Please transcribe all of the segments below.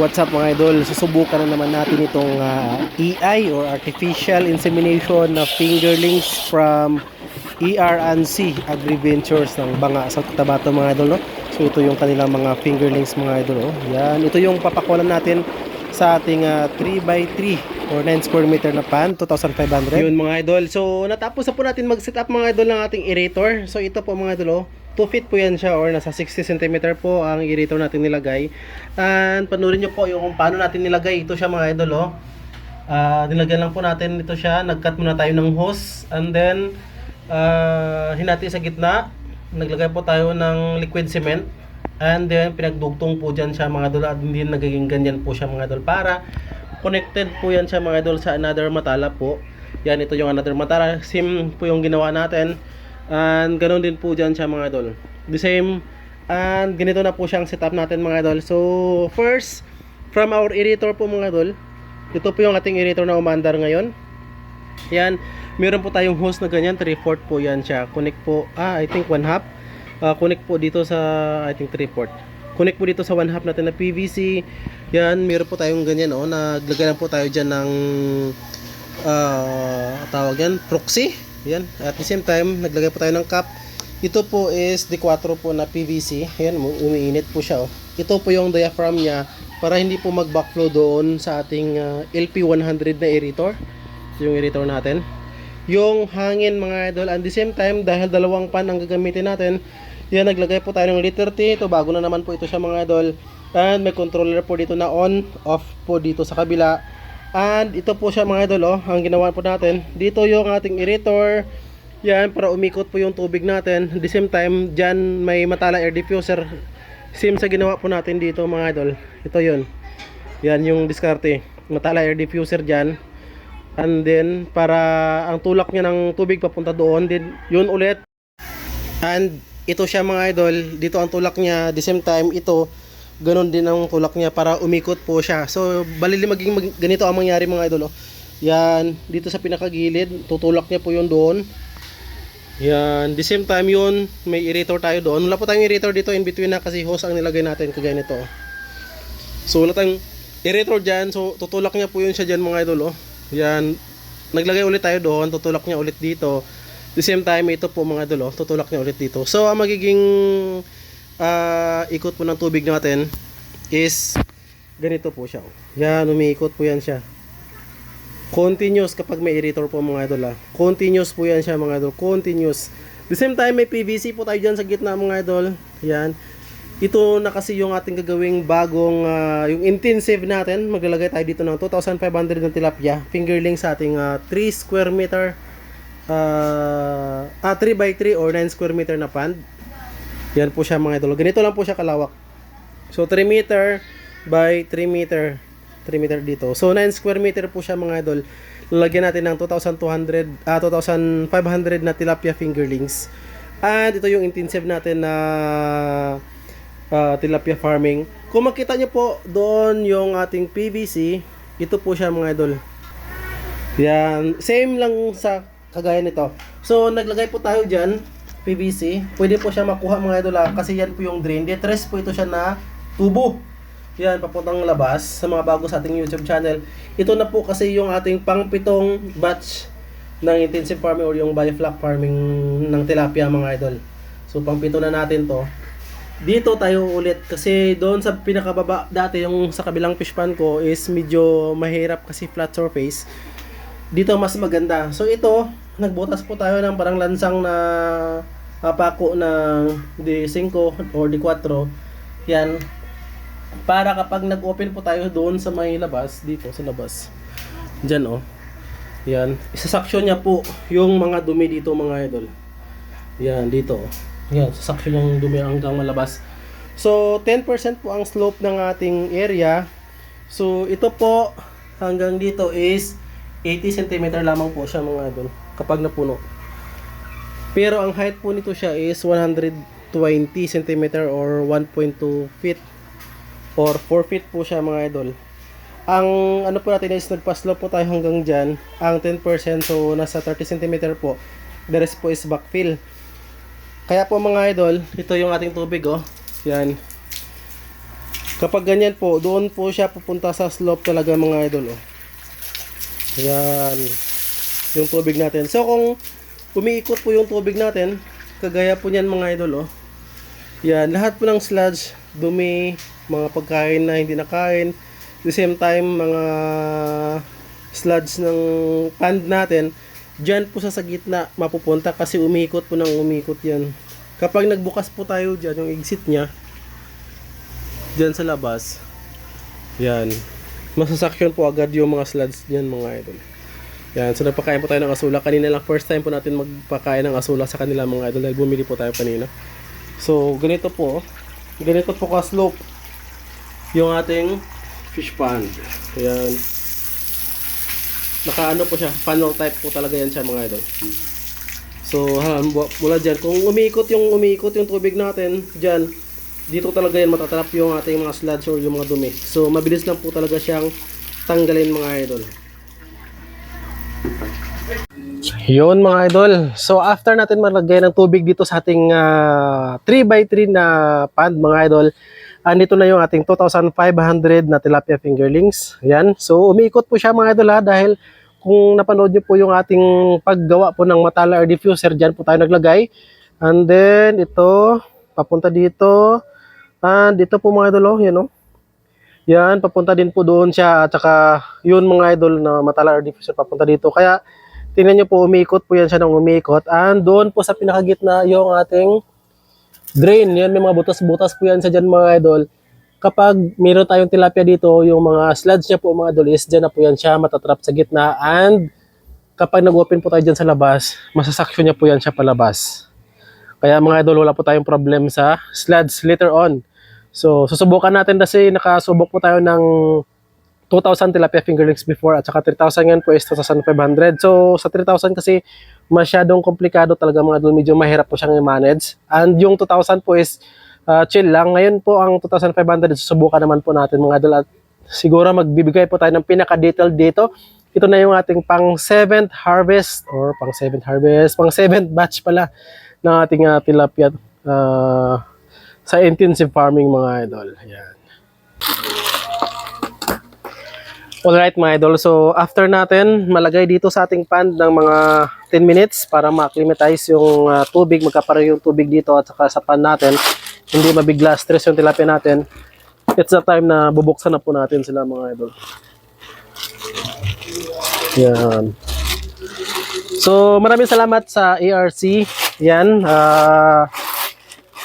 What's up mga idol? Susubukan na naman natin itong ah, EI or Artificial Insemination na fingerlings from ER&C Agri-Ventures ng Banga sa Cotabato mga idol. No? So ito yung kanilang mga fingerlings mga idol. Oh. Yan. Ito yung papakulan natin sa ating 3x3 or 9 square meter na pan, 2,500. Yun mga idol. So natapos na po natin mag-set up mga idol ng ating aerator. So ito po mga idol. Oh. 2 feet po yan siya or nasa 60 cm po ang aerator natin nilagay. And panurin nyo po yung kung paano natin nilagay. Ito siya mga idol. Oh. Ah, nilagyan lang po natin ito siya. Nag-cut muna tayo ng hose. And then, ah, hinati sa gitna. Naglagay po tayo ng liquid cement. And then, pinagdugtong po dyan siya mga idol. At hindi nagiging ganyan po siya mga idol. Para connected po yan siya mga idol sa another matala po. Yan, ito yung another matala. Sim po yung ginawa natin. And ganoon din po dyan siya mga idol. The same. And ganito na po siyang setup natin mga idol. So, first, from our aerator po mga idol. Ito po yung ating aerator na umandar ngayon. Yan. Meron po tayong hose na ganyan. 3/4 po yan siya. Connect po, ah, I think 1 half. Ah, connect po dito sa, I think 3/4. Connect po dito sa 1 half natin na PVC. Yan, meron po tayong ganyan, oh. Naglagay lang po tayo dyan ng, ah, tawag yan, proxy. Yan. At the same time, naglagay po tayo ng cap. Ito po is D4 po na PVC. Yan, umiinit po siya, oh. Ito po yung diaphragm niya para hindi po mag-backflow doon sa ating ah, LP100 na aerator. Ito yung aerator natin. Yung hangin mga idol, and the same time, dahil dalawang pan ang gagamitin natin, yan, naglagay po tayo ng liter T. Ito, bago na naman po ito siya mga idol. And may controller po dito na on, off po dito sa kabila. And ito po siya mga idol, oh, ang ginawa po natin. Dito yung ating aerator. Yan, para umikot po yung tubig natin. At the same time, dyan may matala air diffuser. Same sa ginawa po natin dito mga idol. Ito yun. Yan yung diskarte. Matala air diffuser dyan. And then, para ang tulak niya ng tubig papunta doon, din yun ulit. And ito siya mga idol, dito ang tulak niya, the same time ito, ganun din ang tulak niya para umikot po siya. So, balili maging mag- ganito ang mangyari mga idol. Oh. Yan, dito sa pinakagilid, tutulak niya po yun doon. Yan, the same time yun, may aerator tayo doon. Wala po tayong aerator dito in between na kasi hose ang nilagay natin kagaya nito. oh. So, wala tayong aerator dyan. So, tutulak niya po yun siya dyan mga idol. Oh. Yan, naglagay ulit tayo doon, tutulak niya ulit dito. The same time, ito po mga idol, oh, tutulak niya ulit dito. So, ang magiging ah, ikot po ng tubig natin is ganito po siya. oh. Yan, umiikot po yan siya. Continuous kapag may aerator po mga idol ah. Continuous po yan siya mga idol. Continuous. The same time may PVC po tayo dyan sa gitna mga idol. Yan. Ito na kasi yung ating gagawing bagong ah, yung intensive natin. Maglalagay tayo dito ng 2,500 na tilapia. Fingerling sa ating 3 square meter ah ah 3 by 3 or 9 square meter na pond. Yan po siya mga idol. Ganito lang po siya kalawak. So 3 meter by 3 meter. 3 meter dito. So 9 square meter po siya mga idol. Lalagyan natin ng 2,200 ah 2,500 na tilapia fingerlings. And ito yung intensive natin na ah, tilapia farming. Kung makita nyo po doon yung ating PVC, ito po siya mga idol. Yan, same lang sa kagaya nito. So naglagay po tayo diyan PVC. Pwede po siya makuha mga idol ah, kasi yan po yung drain. Detres po ito siya na tubo. Yan, papuntang labas sa mga bago sa ating YouTube channel. Ito na po kasi yung ating pangpitong batch ng intensive farming or yung biofloc farming ng tilapia mga idol. So pangpito na natin to. Dito tayo ulit kasi doon sa pinakababa dati yung sa kabilang fish pan ko is medyo mahirap kasi flat surface. Dito mas maganda. So ito, nagbutas po tayo ng parang lansang na ah, pako ng D5 or D4. Yan. Para kapag nag-open po tayo doon sa may labas, dito sa labas. Diyan oh. Yan. Isasaksyon niya po yung mga dumi dito mga idol. Yan, dito. oh. Yan, sasaksyon yung dumi hanggang malabas. So, 10% po ang slope ng ating area. So, ito po hanggang dito is 80 cm lamang po siya mga idol kapag napuno. Pero ang height po nito siya is 120 cm or 1.2 feet or 4 feet po siya mga idol. Ang ano po natin is nagpa-slope po tayo hanggang dyan. Ang 10% so nasa 30 cm po. The rest po is backfill. Kaya po mga idol, ito yung ating tubig oh. Yan. Kapag ganyan po, doon po siya pupunta sa slope talaga mga idol. Oh. Ayan. Yung tubig natin. So kung umiikot po yung tubig natin, kagaya po niyan mga idol. Oh. Yan, lahat po ng sludge, dumi, mga pagkain na hindi nakain. The same time, mga sludge ng pond natin, dyan po sa sa gitna mapupunta kasi umikot po ng umikot yan. Kapag nagbukas po tayo dyan, yung exit niya, dyan sa labas, yan, masasaksyon po agad yung mga sludge dyan mga idol. Yan, so nagpakain po tayo ng asula. Kanina lang, first time po natin magpakain ng asula sa kanila mga idol dahil bumili po tayo kanina. So, ganito po. Ganito po ka-slope yung ating fish pond. Ayan. Nakaano po siya, funnel type po talaga yan siya mga idol. So, ha, mula dyan, kung umiikot yung umiikot yung tubig natin, dyan, dito talaga yan matatrap yung ating mga sludge or yung mga dumi. So, mabilis lang po talaga siyang tanggalin mga idol. Yun mga idol. So after natin malagay ng tubig dito sa ating ah, 3x3 na pond mga idol, andito na yung ating 2,500 na tilapia fingerlings. Yan. So umiikot po siya mga idol ha dahil kung napanood nyo po yung ating paggawa po ng matala air diffuser, dyan po tayo naglagay. And then ito, papunta dito. And dito po mga idol, oh, yan oh. Yan, papunta din po doon siya at saka yun mga idol na matala air diffuser papunta dito. Kaya tingnan nyo po, umiikot po yan siya ng umiikot. And doon po sa pinakagitna yung ating drain. Yan, may mga butas-butas po yan sa dyan mga idol. Kapag meron tayong tilapia dito, yung mga sludge niya po mga idol is dyan na po yan siya matatrap sa gitna. And kapag nag-open po tayo dyan sa labas, masasaksyon niya po yan siya palabas. Kaya mga idol, wala po tayong problem sa sludge later on. So, susubukan natin kasi nakasubok po tayo ng 2,000 tilapia fingerlings before at saka 3,000 yan po is 2,500. So sa 3,000 kasi masyadong komplikado talaga mga idol, medyo mahirap po siyang i-manage. And yung 2,000 po is uh, chill lang. Ngayon po ang 2,500 susubukan naman po natin mga idol at siguro magbibigay po tayo ng pinaka-detailed dito. Ito na yung ating pang 7th harvest or pang 7th harvest, pang 7th batch pala ng ating uh, tilapia uh, sa intensive farming mga idol. Ayan. Alright mga idol, so after natin malagay dito sa ating pond ng mga 10 minutes para ma-acclimatize yung uh, tubig, magkapareho yung tubig dito at saka sa pond natin, hindi mabigla stress yung tilapia natin. It's the time na bubuksan na po natin sila mga idol. Yan. So maraming salamat sa ARC. Yan. Uh,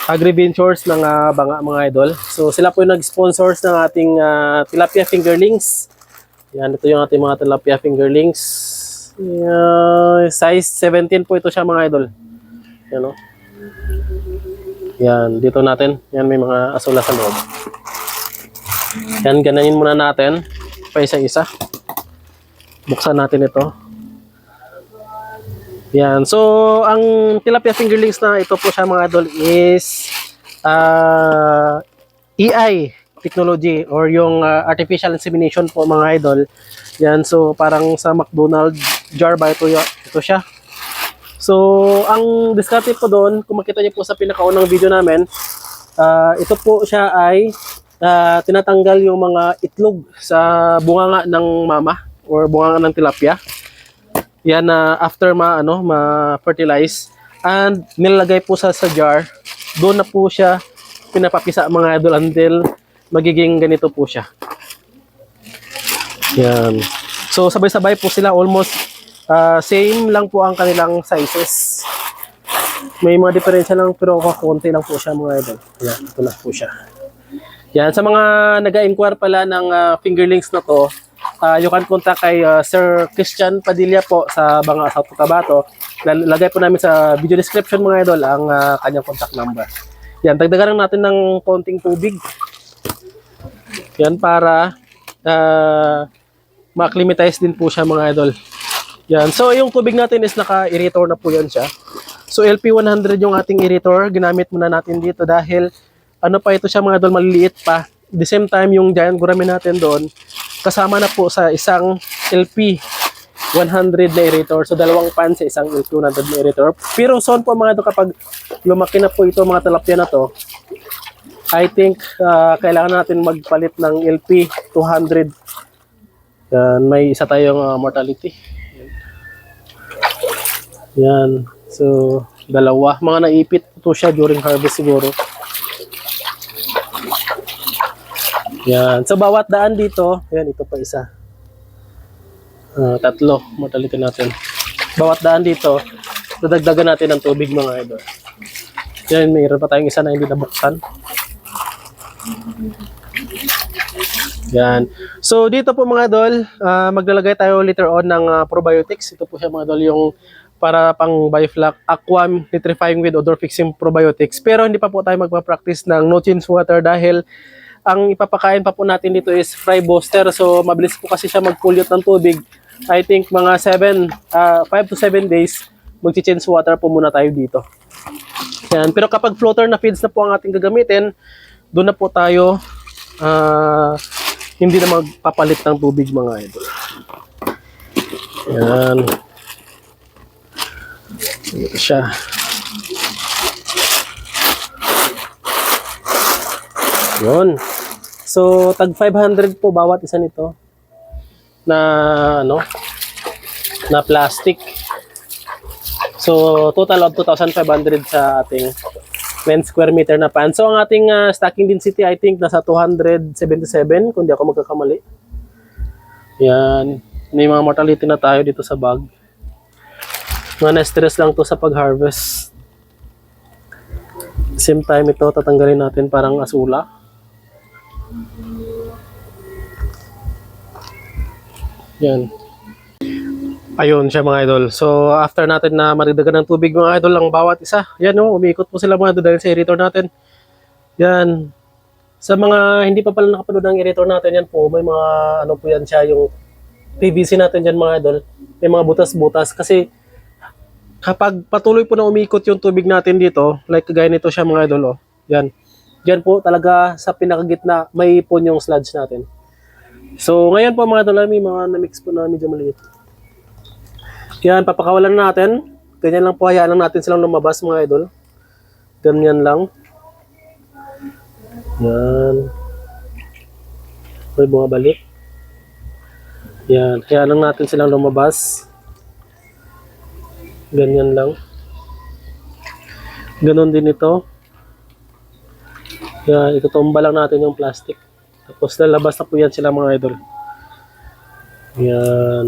Agriventures ng uh, banga mga idol. So sila po yung nag-sponsors ng ating uh, tilapia fingerlings. Yan, ito yung ating mga tilapia fingerlings. Yan, size 17 po ito siya mga idol. Yan o. Yan, dito natin. Yan, may mga asula sa loob. Yan, gananin muna natin. Pa isa-isa. Buksan natin ito. Yan. So, ang tilapia fingerlings na ito po siya mga idol is uh, EI technology or yung uh, artificial insemination po mga idol. Yan, so parang sa McDonald jar ba ito, ito siya. So, ang diskarte po doon, kung makita niyo po sa pinakaunang video namin, uh, ito po siya ay uh, tinatanggal yung mga itlog sa bunganga ng mama or bunganga ng tilapia. Yan na after ma ano, ma-fertilize and nilalagay po sa sa jar, doon na po siya pinapapisa mga idol until magiging ganito po siya. Yan. So sabay-sabay po sila almost ah, same lang po ang kanilang sizes. May mga diferensya lang pero kakunti lang po siya mga idol. Yan, ito na po siya. Yan, sa mga nag-inquire pala ng ah, fingerlings na to, ah, you can contact kay ah, Sir Christian Padilla po sa Banga South Cotabato. Lagay po namin sa video description mga idol ang ah, kanyang contact number. Yan, dagdagan natin ng konting tubig. Yan para uh, ma-acclimatize din po siya mga idol. Yan. So yung tubig natin is naka-aerator na po yan siya. So LP100 yung ating aerator. Ginamit muna natin dito dahil ano pa ito siya mga idol maliliit pa. The same time yung giant gurami natin doon kasama na po sa isang LP 100 na aerator. So dalawang pan sa isang LP 100 na aerator. Pero soon po mga idol kapag lumaki na po ito mga talapya na to, I think ah, kailangan natin magpalit ng LP 200. Yan, may isa tayong ah, mortality. Yan. So, dalawa. Mga naipit po siya during harvest siguro. Yan. So, bawat daan dito, yan, ito pa isa. Ah, tatlo, mortality natin. Bawat daan dito, dadagdagan natin ng tubig mga idol. Yan, mayroon pa tayong isa na hindi nabuksan. Yan. So dito po mga idol, ah, maglalagay tayo later on ng ah, probiotics. Ito po siya mga idol yung para pang Bioflac Aquam Nitrifying with Odor Fixing Probiotics. Pero hindi pa po tayo magpa-practice ng no change water dahil ang ipapakain pa po natin dito is fry booster. So mabilis po kasi siya mag-pollute ng tubig. I think mga 7, 5 to 7 days mag-change water po muna tayo dito. Yan. Pero kapag floater na feeds na po ang ating gagamitin, doon na po tayo ah, hindi na magpapalit ng tubig mga idol. Yan. Ito siya. Yun. So, tag 500 po bawat isa nito na ano na plastic. So, total of 2,500 sa ating 10 square meter na pan. So, ang ating ah, stacking density, I think, nasa 277, kung di ako magkakamali. Yan. May mga mortality na tayo dito sa bag. Mga na-stress lang to sa pag-harvest. Same time ito, tatanggalin natin parang asula. Yan. Ayun siya mga idol. So after natin na marigdagan ng tubig mga idol ang bawat isa. Yan o, umiikot po sila mga idol dahil sa aerator natin. Yan. Sa mga hindi pa pala nakapanood ng aerator natin, yan po, may mga ano po yan siya, yung PVC natin dyan mga idol. May mga butas-butas kasi kapag patuloy po na umiikot yung tubig natin dito, like kagaya nito siya mga idol, oh. Yan. Yan po talaga sa pinakagitna, may ipon yung sludge natin. So ngayon po mga idol, may mga na-mix po na medyo maliit. Yan, papakawalan na natin. Ganyan lang po, hayaan lang natin silang lumabas mga idol. Ganyan lang. Yan. May bumabalik. Yan, hayaan lang natin silang lumabas. Ganyan lang. Ganon din ito. Yan, itutumba lang natin yung plastic. Tapos lalabas na po yan sila mga idol. Yan.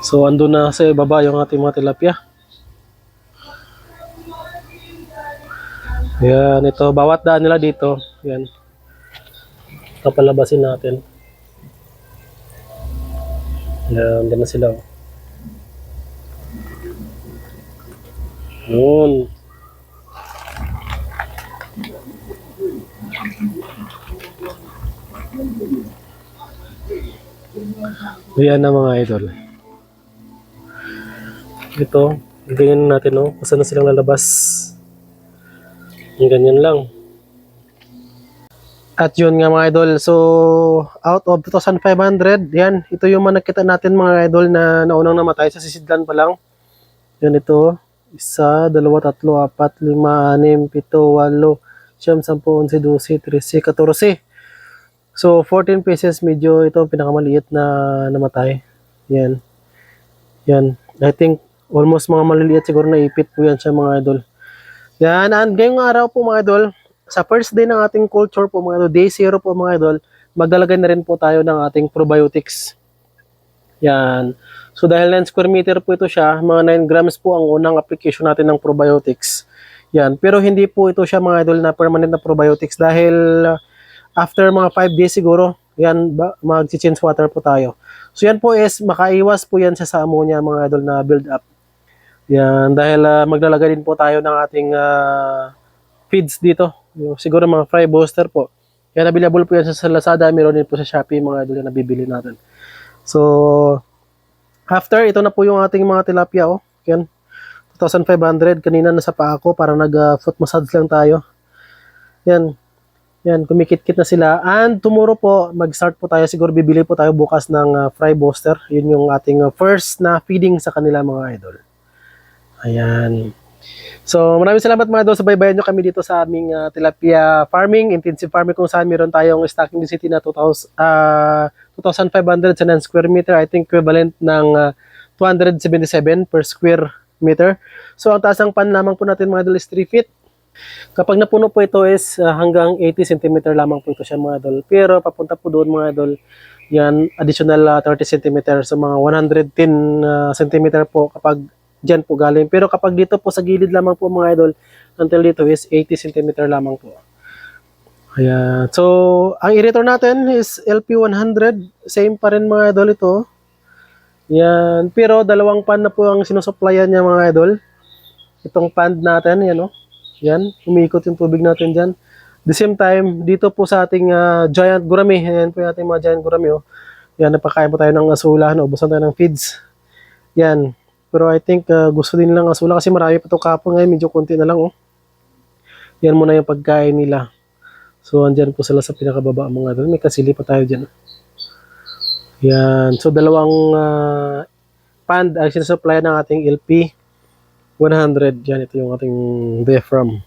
So, andun na sa baba yung ating mga tilapia. Yan, ito. Bawat daan nila dito. Yan. Kapalabasin natin. Yan, dyan na sila. oh. Yun. Yan na mga idol. Ito, ganyan natin no, kung na silang lalabas. Yung ganyan lang. At yun nga mga idol, so out of 2,500, yan, ito yung mga nakita natin mga idol na naunang namatay sa sisidlan pa lang. Yan ito, isa, dalawa, tatlo, apat, lima, anim, pito, walo, siyam, sampu, onse, dose, trese, katorse. So 14 pieces, medyo ito ang pinakamaliit na namatay. Yan. Yan. I think almost mga maliliit siguro na ipit po yan siya mga idol. Yan, and ngayong araw po mga idol, sa first day ng ating culture po mga idol, day zero po mga idol, maglalagay na rin po tayo ng ating probiotics. Yan. So dahil 9 square meter po ito siya, mga 9 grams po ang unang application natin ng probiotics. Yan. Pero hindi po ito siya mga idol na permanent na probiotics dahil uh, after mga 5 days siguro, yan, mag-change water po tayo. So yan po is makaiwas po yan sa ammonia mga idol na build up. Yan, dahil ah, maglalagay din po tayo ng ating ah, feeds dito. Siguro mga fry booster po. Yan, available po yan sa, sa Lazada. Meron din po sa Shopee mga idol na nabibili natin. So, after, ito na po yung ating mga tilapia. Oh. Yan, 2,500. Kanina nasa paa ko para nag-foot massage lang tayo. Yan, yan, kumikit-kit na sila. And tomorrow po, mag-start po tayo. Siguro bibili po tayo bukas ng ah, fry booster. Yun yung ating ah, first na feeding sa kanila mga idol. Ayan. So, maraming salamat mga idol sa baybayan nyo kami dito sa aming ah, tilapia farming, intensive farming kung saan meron tayong stocking density na 2,000, ah, 2,500 sa 9 square meter. I think equivalent ng ah, 277 per square meter. So, ang taas ng pan lamang po natin mga idol is 3 feet. Kapag napuno po ito is ah, hanggang 80 cm lamang po ito siya mga idol. Pero papunta po doon mga idol, yan additional ah, 30 cm so mga 110 ah, cm po kapag dyan po galing. Pero kapag dito po sa gilid lamang po mga idol, until dito is 80 cm lamang po. Ayan. So, ang irritor natin is LP100. Same pa rin mga idol ito. Yan. Pero dalawang pan na po ang sinusupplyan niya mga idol. Itong pan natin, yan o. Yan. Umiikot yung tubig natin dyan. The same time, dito po sa ating ah, giant gurami. Yan po yung ating mga giant gurami. Oh. Yan, napakain po tayo ng asula. No? Ubusan tayo ng feeds. Yan. Pero I think ah, gusto din nilang asula kasi marami pa ito kapon ngayon. Medyo konti na lang. Oh. Yan muna yung pagkain nila. So, andyan po sila sa pinakababa mga doon. May kasili pa tayo dyan. Yan. So, dalawang ah, pand ang sinasupply ng ating LP 100. Yan, ito yung ating diaphragm.